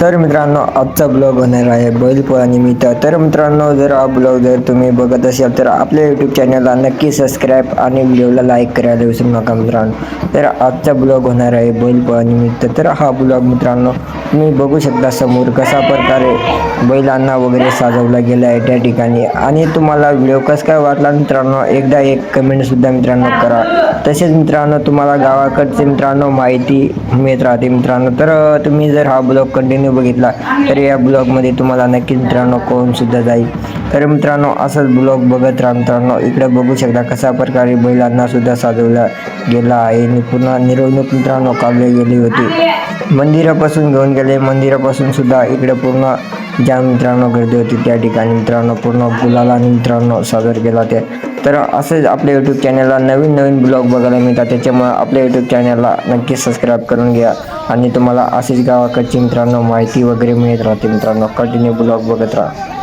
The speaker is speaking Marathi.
तर मित्रांनो आजचा ब्लॉग होणार आहे बैलपोळानिमित्त तर मित्रांनो जर हा ब्लॉग जर तुम्ही बघत असाल तर आपल्या यूट्यूब चॅनलला नक्की सबस्क्राईब आणि व्हिडिओला लाईक करायला विसरू नका मित्रांनो. तर आजचा ब्लॉग होणार आहे बैलपोळानिमित्त तर हा ब्लॉग मित्रांनो तुम्ही बघू शकता समोर कशा प्रकारे बैलांना वगैरे साजवला गेला आहे त्या ठिकाणी. आणि तुम्हाला व्हिडिओ कसं काय वाटला मित्रांनो एकदा एक कमेंटसुद्धा मित्रांनो करा. तसेच मित्रांनो तुम्हाला गावाकडचे मित्रांनो माहिती मिळत राहते मित्रांनो. तर तुम्ही जर हा ब्लॉग कंटिन्यू बघितला तर या ब्लॉगमध्ये तुम्हाला नक्कीच मित्रांनो कळून सुद्धा जाईल. तर मित्रांनो असंच ब्लॉग बघत राहा मित्रांनो. इकडे बघू शकता कशा प्रकारे बैलांना सुद्धा साजवला गेला आहे. आणि पुन्हा मिरवणूक मित्रांनो काढली गेली होती. मंदिरापासून घेऊन गेले. मंदिरापासून सुद्धा इकडे पूर्ण ज्या मित्रांनो गर्दी होती त्या ठिकाणी मित्रांनो पूर्ण गुलाला मित्रांनो सादर केला ते. तर असंच आपल्या यूट्यूब चॅनलला नवीन नवीन ब्लॉग बघायला मिळतात. त्याच्यामुळे आपल्या यूट्यूब चॅनलला नक्की सबस्क्राईब करून घ्या. आणि तुम्हाला अशीच गावाकडची मित्रांनो माहिती वगैरे मिळत राहते मित्रांनो. कंटिन्यू ब्लॉग बघत राहा.